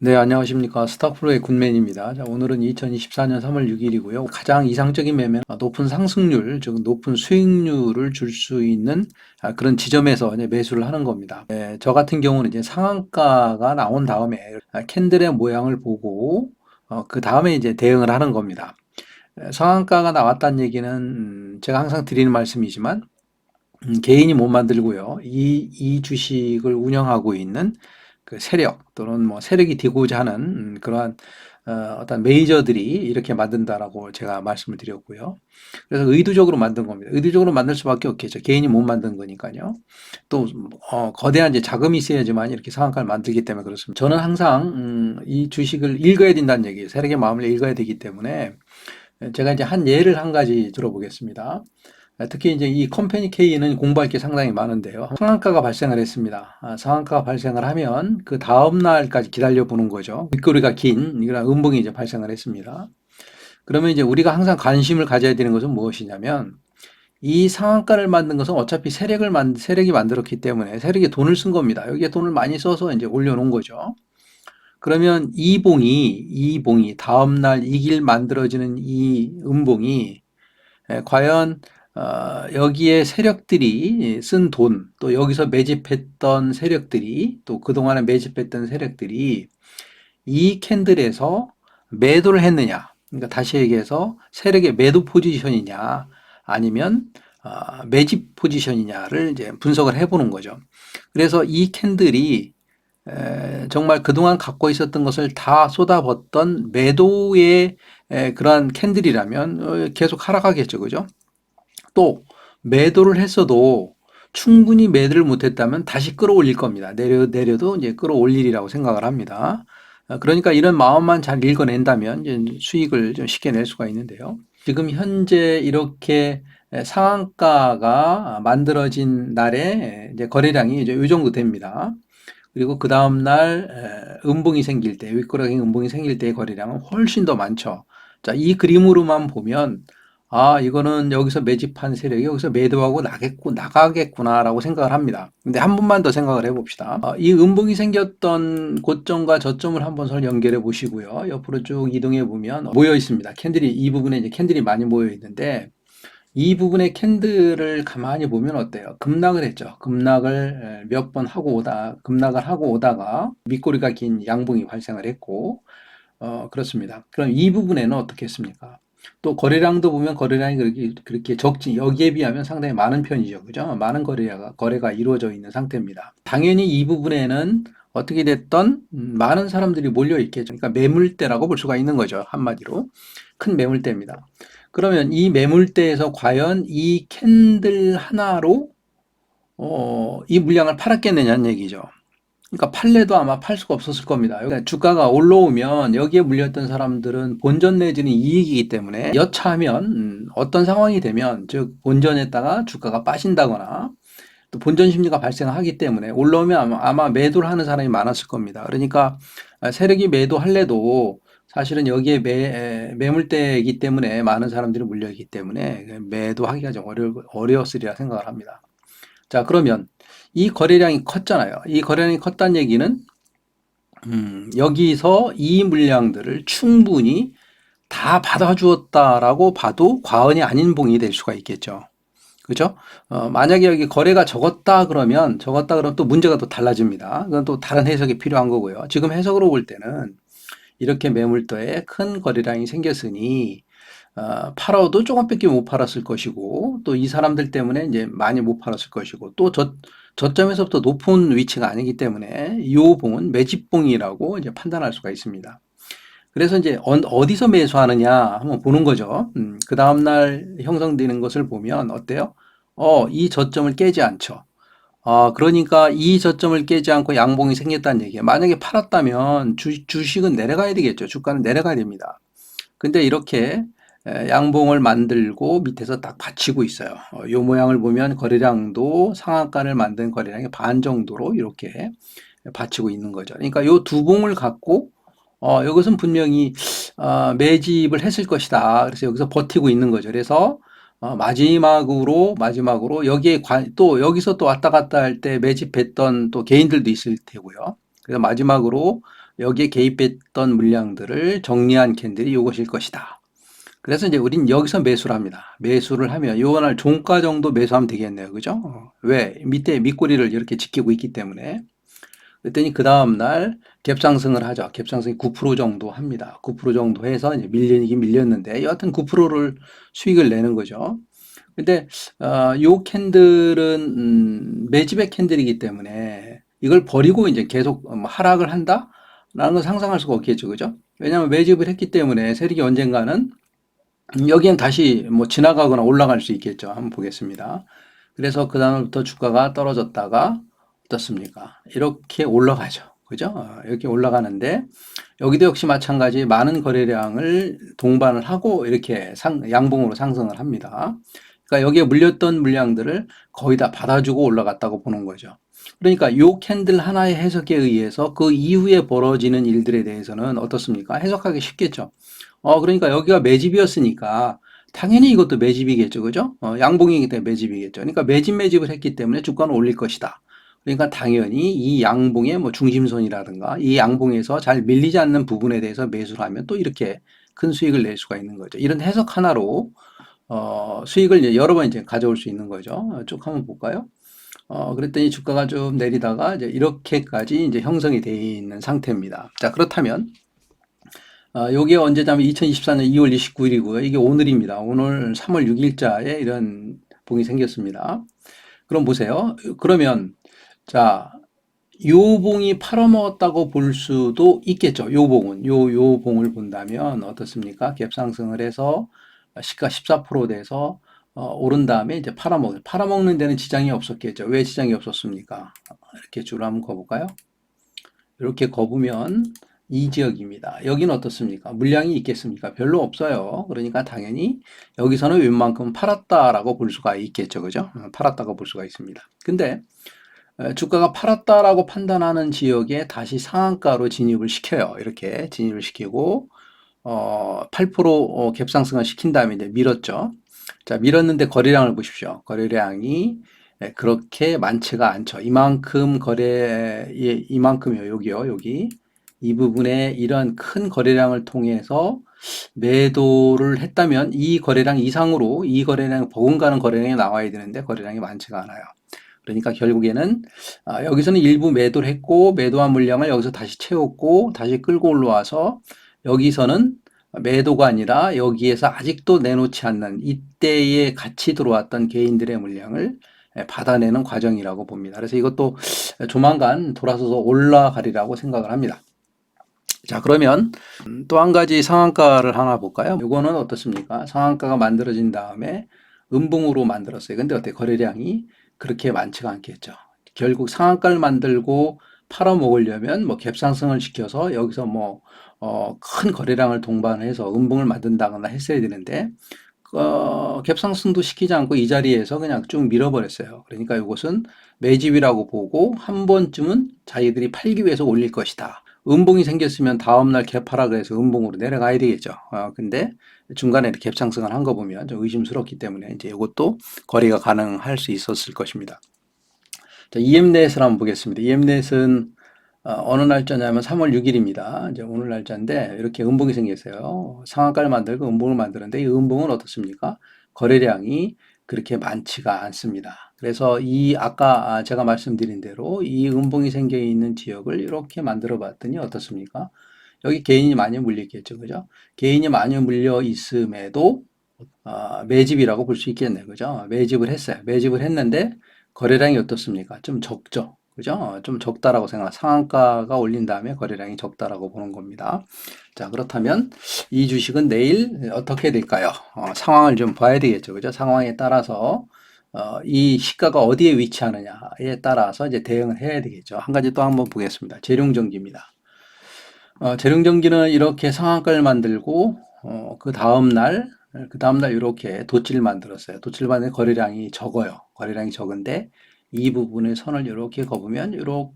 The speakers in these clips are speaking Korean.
네, 안녕하십니까. 스타프로의 굿맨입니다. 자, 오늘은 2024년 3월 6일이고요. 가장 이상적인 매매는 높은 상승률, 즉 높은 수익률을 줄 수 있는 아, 그런 지점에서 이제 매수를 하는 겁니다. 예, 저 같은 경우는 이제 상한가가 나온 다음에 아, 캔들의 모양을 보고 어, 그 다음에 이제 대응을 하는 겁니다. 예, 상한가가 나왔다는 얘기는 음, 제가 항상 드리는 말씀이지만 음, 개인이 못 만들고요. 이, 이 주식을 운영하고 있는 그 세력 또는 뭐 세력이 되고자 하는 음, 그러한 어, 어떤 메이저들이 이렇게 만든다라고 제가 말씀을 드렸고요. 그래서 의도적으로 만든 겁니다. 의도적으로 만들 수밖에 없겠죠. 개인이 못 만든 거니까요. 또 어, 거대한 이제 자금이 있어야지만 이렇게 상한가를 만들기 때문에 그렇습니다. 저는 항상 음, 이 주식을 읽어야 된다는 얘기예요. 세력의 마음을 읽어야 되기 때문에 제가 이제 한 예를 한 가지 들어보겠습니다. 아, 특히 이제 이 컴퍼니 K는 공부할 게 상당히 많은데요. 상한가가 발생을 했습니다. 아, 상한가가 발생을 하면 그 다음 날까지 기다려 보는 거죠. 윗꼬리가 긴 이런 음봉이 이제 발생을 했습니다. 그러면 이제 우리가 항상 관심을 가져야 되는 것은 무엇이냐면 이 상한가를 만든 것은 어차피 세력을 만 세력이 만들었기 때문에 세력이 돈을 쓴 겁니다. 여기에 돈을 많이 써서 이제 올려놓은 거죠. 그러면 이 봉이 이 봉이 다음 날 이 길 만들어지는 이 음봉이 에, 과연 어, 여기에 세력들이 쓴 돈, 또 여기서 매집했던 세력들이, 또 그동안에 매집했던 세력들이 이 캔들에서 매도를 했느냐. 그러니까 다시 얘기해서 세력의 매도 포지션이냐, 아니면 어, 매집 포지션이냐를 이제 분석을 해보는 거죠. 그래서 이 캔들이 에, 정말 그동안 갖고 있었던 것을 다 쏟아붓던 매도의 에, 그러한 캔들이라면 어, 계속 하락하겠죠. 그죠? 또 매도를 했어도 충분히 매도를 못했다면 다시 끌어올릴 겁니다. 내려, 내려도 이제 끌어올리리라고 생각을 합니다. 어, 그러니까 이런 마음만 잘 읽어낸다면 수익을 좀 쉽게 낼 수가 있는데요. 지금 현재 이렇게 상한가가 만들어진 날에 이제 거래량이 이제 이 정도 됩니다. 그리고 그 다음 날 음봉이 생길 때, 윗꼬락이 음봉이 생길 때의 거래량은 훨씬 더 많죠. 자, 이 그림으로만 보면 아, 이거는 여기서 매집한 세력이 여기서 매도하고 나겠고, 나가겠구나라고 생각을 합니다. 근데 한 번만 더 생각을 해봅시다. 어, 이 음봉이 생겼던 고점과 저점을 한번 설 연결해 보시고요. 옆으로 쭉 이동해 보면 모여 있습니다. 캔들이, 이 부분에 이제 캔들이 많이 모여 있는데, 이 부분의 캔들을 가만히 보면 어때요? 급락을 했죠. 급락을 몇 번 하고 오다, 급락을 하고 오다가 밑꼬리가 긴 양봉이 발생을 했고, 어, 그렇습니다. 그럼 이 부분에는 어떻게 했습니까? 또 거래량도 보면 거래량이 그렇게, 그렇게 적지, 여기에 비하면 상당히 많은 편이죠. 그죠? 많은 거래가, 거래가 이루어져 있는 상태입니다. 당연히 이 부분에는 어떻게 됐던 음, 많은 사람들이 몰려 있겠죠. 그러니까 매물대라고 볼 수가 있는 거죠. 한마디로. 큰 매물대입니다. 그러면 이 매물대에서 과연 이 캔들 하나로 어, 이 물량을 팔았겠느냐는 얘기죠. 그러니까 팔래도 아마 팔 수가 없었을 겁니다. 그러니까 주가가 올라오면 여기에 물렸던 사람들은 본전 내지는 이익이기 때문에 여차하면 음, 어떤 상황이 되면 즉 본전에다가 주가가 빠진다거나 또 본전 심리가 발생하기 때문에 올라오면 아마, 아마 매도를 하는 사람이 많았을 겁니다. 그러니까 세력이 매도할래도 사실은 여기에 매, 매물대이기 때문에 많은 사람들이 물려있기 때문에 매도하기가 좀 어려, 어려웠으리라 생각을 합니다. 자, 그러면 이 거래량이 컸잖아요. 이 거래량이 컸다는 얘기는 음, 여기서 이 물량들을 충분히 다 받아주었다라고 봐도 과언이 아닌 봉이 될 수가 있겠죠. 그죠? 어, 만약에 여기 거래가 적었다 그러면, 적었다 그러면 또 문제가 또 달라집니다. 그건 또 다른 해석이 필요한 거고요. 지금 해석으로 볼 때는 이렇게 매물도에 큰 거래량이 생겼으니, 어, 팔아도 조금밖에 못 팔았을 것이고, 또 이 사람들 때문에 이제 많이 못 팔았을 것이고, 또 저, 저점에서부터 높은 위치가 아니기 때문에 이 봉은 매집봉이라고 이제 판단할 수가 있습니다. 그래서 이제 어디서 매수하느냐 한번 보는 거죠. 음, 그 다음날 형성되는 것을 보면 어때요? 어, 이 저점을 깨지 않죠. 아, 그러니까 이 저점을 깨지 않고 양봉이 생겼다는 얘기예요. 만약에 팔았다면 주, 주식은 내려가야 되겠죠. 주가는 내려가야 됩니다. 근데 이렇게 양봉을 만들고 밑에서 딱 받치고 있어요. 어, 요 모양을 보면 거래량도 상한가를 만든 거래량의 반 정도로 이렇게 받치고 있는 거죠. 그러니까 요두 봉을 갖고 어, 이것은 분명히 어, 매집을 했을 것이다. 그래서 여기서 버티고 있는 거죠. 그래서 어, 마지막으로 마지막으로 여기에 관, 또 여기서 또 왔다 갔다 할 때 매집했던 또 개인들도 있을 테고요. 그래서 마지막으로 여기에 개입했던 물량들을 정리한 캔들이 이것일 것이다. 그래서 이제 우린 여기서 매수를 합니다. 매수를 하면 요날 종가 정도 매수하면 되겠네요. 그죠? 어, 왜? 밑에 밑꼬리를 이렇게 지키고 있기 때문에. 그랬더니 그 다음날 갭상승을 하죠. 갭상승이 9% 정도 합니다. 9% 정도 해서 이제 밀리긴 밀렸는데 여하튼 9%를 수익을 내는 거죠. 근데 어, 요 캔들은 음, 매집의 캔들이기 때문에 이걸 버리고 이제 계속 뭐 하락을 한다라는 건 상상할 수가 없겠죠. 그죠? 왜냐하면 매집을 했기 때문에 세력이 언젠가는 음, 여기엔 다시 뭐 지나가거나 올라갈 수 있겠죠. 한번 보겠습니다. 그래서 그 다음부터 주가가 떨어졌다가 어떻습니까? 이렇게 올라가죠. 그죠? 어, 이렇게 올라가는데 여기도 역시 마찬가지 많은 거래량을 동반을 하고 이렇게 상, 양봉으로 상승을 합니다. 그러니까 여기에 물렸던 물량들을 거의 다 받아주고 올라갔다고 보는 거죠. 그러니까 요 캔들 하나의 해석에 의해서 그 이후에 벌어지는 일들에 대해서는 어떻습니까? 해석하기 쉽겠죠. 어, 그러니까 여기가 매집이었으니까 당연히 이것도 매집이겠죠. 그죠? 어, 양봉이기 때문에 매집이겠죠. 그러니까 매집 매집을 했기 때문에 주가는 올릴 것이다. 그러니까 당연히 이 양봉의 뭐 중심선이라든가 이 양봉에서 잘 밀리지 않는 부분에 대해서 매수를 하면 또 이렇게 큰 수익을 낼 수가 있는 거죠. 이런 해석 하나로 어, 수익을 여러 번 이제 가져올 수 있는 거죠. 어, 쭉 한번 볼까요? 어, 그랬더니 주가가 좀 내리다가 이제 이렇게까지 이제 형성이 되어 있는 상태입니다. 자, 그렇다면 어, 요게 언제냐면 2024년 2월 29일이고요. 이게 오늘입니다. 오늘 3월 6일자에 이런 봉이 생겼습니다. 그럼 보세요. 그러면 자, 요 봉이 팔아먹었다고 볼 수도 있겠죠. 요 봉은 요 요 봉을 본다면 어떻습니까? 갭 상승을 해서 시가 14% 돼서 어, 오른 다음에 이제 팔아먹을 팔아먹는 데는 지장이 없었겠죠. 왜 지장이 없었습니까? 이렇게 줄 한번 거볼까요? 이렇게 거보면 이 지역입니다. 여기는 어떻습니까? 물량이 있겠습니까? 별로 없어요. 그러니까 당연히 여기서는 웬만큼 팔았다라고 볼 수가 있겠죠. 그죠? 어, 팔았다고 볼 수가 있습니다. 근데 주가가 팔았다라고 판단하는 지역에 다시 상한가로 진입을 시켜요. 이렇게 진입을 시키고 어, 8% 어, 갭상승을 시킨 다음에 이제 밀었죠. 자, 밀었는데 거래량을 보십시오. 거래량이 그렇게 많지가 않죠. 이만큼 거래, 예, 이만큼이요. 여기요, 여기. 이 부분에 이런 큰 거래량을 통해서 매도를 했다면 이 거래량 이상으로 이 거래량 버금가는 거래량이 나와야 되는데 거래량이 많지가 않아요. 그러니까 결국에는 아, 여기서는 일부 매도를 했고 매도한 물량을 여기서 다시 채웠고 다시 끌고 올라와서 여기서는 매도가 아니라 여기에서 아직도 내놓지 않는 이때에 같이 들어왔던 개인들의 물량을 받아내는 과정이라고 봅니다. 그래서 이것도 조만간 돌아서서 올라가리라고 생각을 합니다. 자, 그러면 또 한 가지 상한가를 하나 볼까요? 이거는 어떻습니까? 상한가가 만들어진 다음에 음봉으로 만들었어요. 근데 어때? 거래량이 그렇게 많지가 않겠죠. 결국 상한가를 만들고 팔아 먹으려면 뭐 갭상승을 시켜서 여기서 뭐, 어, 큰 거래량을 동반해서 음봉을 만든다거나 했어야 되는데, 어, 갭상승도 시키지 않고 이 자리에서 그냥 쭉 밀어버렸어요. 그러니까 이것은 매집이라고 보고 한 번쯤은 자기들이 팔기 위해서 올릴 것이다. 음봉이 생겼으면 다음날 갭하라 그래서 음봉으로 내려가야 되겠죠. 어, 근데 중간에 갭 상승을 한 거 보면 좀 의심스럽기 때문에 이제 이것도 거래가 가능할 수 있었을 것입니다. 자, EM넷을 한번 보겠습니다. EM넷은 어, 느 날짜냐면 3월 6일입니다. 이제 오늘 날짜인데 이렇게 음봉이 생겼어요. 상한가를 만들고 음봉을 만드는데 이 음봉은 어떻습니까? 거래량이 그렇게 많지가 않습니다. 그래서 이 아까 제가 말씀드린 대로 이 음봉이 생겨 있는 지역을 이렇게 만들어 봤더니 어떻습니까? 여기 개인이 많이 물리겠죠. 그죠? 개인이 많이 물려 있음에도 어, 매집이라고 볼 수 있겠네요. 그죠? 매집을 했어요. 매집을 했는데 거래량이 어떻습니까? 좀 적죠. 그죠? 좀 적다라고 생각, 상한가가 올린 다음에 거래량이 적다라고 보는 겁니다. 자, 그렇다면 이 주식은 내일 어떻게 될까요? 어, 상황을 좀 봐야 되겠죠. 그죠? 상황에 따라서 어, 이 시가가 어디에 위치하느냐에 따라서 이제 대응을 해야 되겠죠. 한 가지 또 한번 보겠습니다. 재룡전기입니다. 어, 재룡전기는 이렇게 상한가를 만들고 어, 그 다음 날, 그 다음 날 이렇게 도치를 만들었어요. 도치를 만든 거래량이 적어요. 거래량이 적은데 이 부분의 선을 이렇게 거보면 이렇게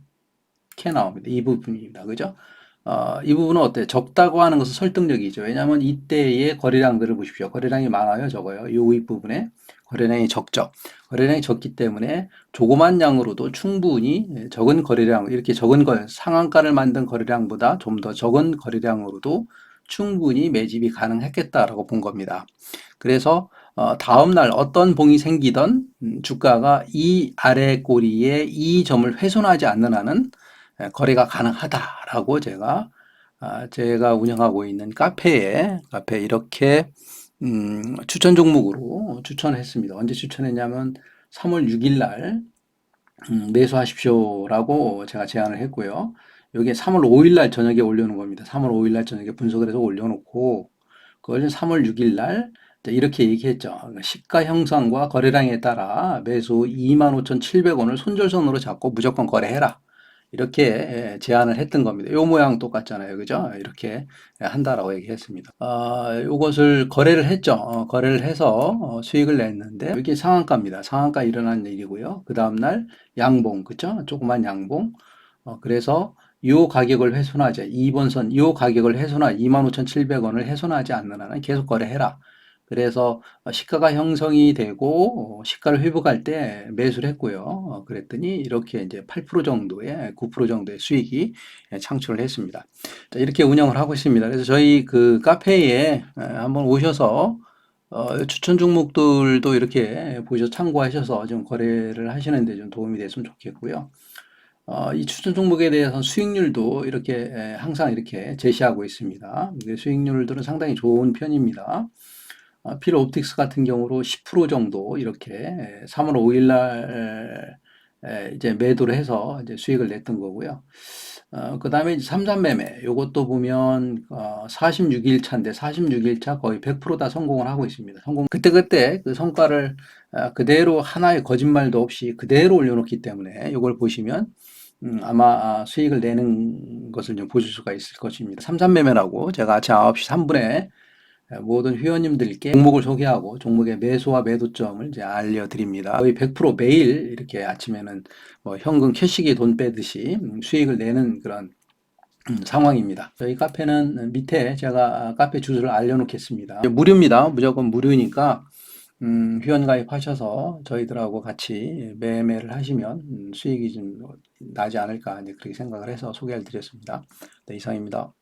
나옵니다. 이 부분입니다. 그죠? 어, 이 부분은 어때요? 적다고 하는 것은 설득력이죠. 왜냐하면 이때의 거래량들을 보십시오. 거래량이 많아요, 적어요. 이 윗부분에 거래량이 적죠. 거래량이 적기 때문에 조그만 양으로도 충분히 예, 적은 거래량, 이렇게 적은 거, 상한가를 만든 거래량보다 좀 더 적은 거래량으로도 충분히 매집이 가능했겠다라고 본 겁니다. 그래서 어, 다음 날 어떤 봉이 생기던 음, 주가가 이 아래 꼬리에 이 점을 훼손하지 않는 한은 예, 거래가 가능하다라고 제가 아, 제가 운영하고 있는 카페에 카페 이렇게 음, 추천 종목으로 추천했습니다. 언제 추천했냐면 3월 6일 날 음, 매수하십시오라고 제가 제안을 했고요. 여기에 3월 5일 날 저녁에 올려놓은 겁니다. 3월 5일 날 저녁에 분석을 해서 올려놓고 그걸 3월 6일 날 자, 이렇게 얘기했죠. 그러니까 시가 형성과 거래량에 따라 매수 25,700원을 손절선으로 잡고 무조건 거래해라. 이렇게 예, 제안을 했던 겁니다. 요 모양 똑같잖아요. 그죠? 이렇게 한다라고 얘기했습니다. 아, 요것을 거래를 했죠. 어, 거래를 해서 어, 수익을 냈는데 이게 상한가입니다. 상한가 일어난 일이고요. 그 다음날 양봉, 그죠? 조그만 양봉. 어, 그래서 요 가격을 훼손하지, 2번 선, 요 가격을 훼손하, 25,700원을 훼손하지 않는 한은 계속 거래해라. 그래서 시가가 형성이 되고 어, 시가를 회복할 때 매수를 했고요. 어, 그랬더니 이렇게 이제 8% 정도의 9% 정도의 수익이 예, 창출을 했습니다. 자, 이렇게 운영을 하고 있습니다. 그래서 저희 그 카페에 에, 한번 오셔서 어, 추천 종목들도 이렇게 보셔 참고하셔서 좀 거래를 하시는데 좀 도움이 됐으면 좋겠고요. 어, 이 추천 종목에 대해서 수익률도 이렇게 에, 항상 이렇게 제시하고 있습니다. 수익률들은 상당히 좋은 편입니다. 어, 필 옵틱스 같은 경우로 10% 정도 이렇게 3월 5일 날 에, 이제 매도를 해서 이제 수익을 냈던 거고요. 어, 그 다음에 삼삼 매매 요것도 보면 어, 46일 차인데 46일 차 거의 100%다 성공을 하고 있습니다. 성공 그때그때 그 성과를 어, 그대로 하나의 거짓말도 없이 그대로 올려놓기 때문에 이걸 보시면 음, 아마 아, 수익을 내는 것을 좀 보실 수가 있을 것입니다. 삼삼 매매라고 제가 아침 9시 3분에 모든 회원님들께 종목을 소개하고 종목의 매수와 매도점을 이제 알려드립니다. 거의 100% 매일 이렇게 아침에는 뭐 현금 캐시기 돈 빼듯이 음, 수익을 내는 그런 음, 상황입니다. 저희 카페는 밑에 제가 카페 주소를 알려놓겠습니다. 무료입니다. 무조건 무료니까 음, 회원 가입하셔서 저희들하고 같이 매매를 하시면 음, 수익이 좀 나지 않을까 그렇게 생각을 해서 소개를 드렸습니다. 네, 이상입니다.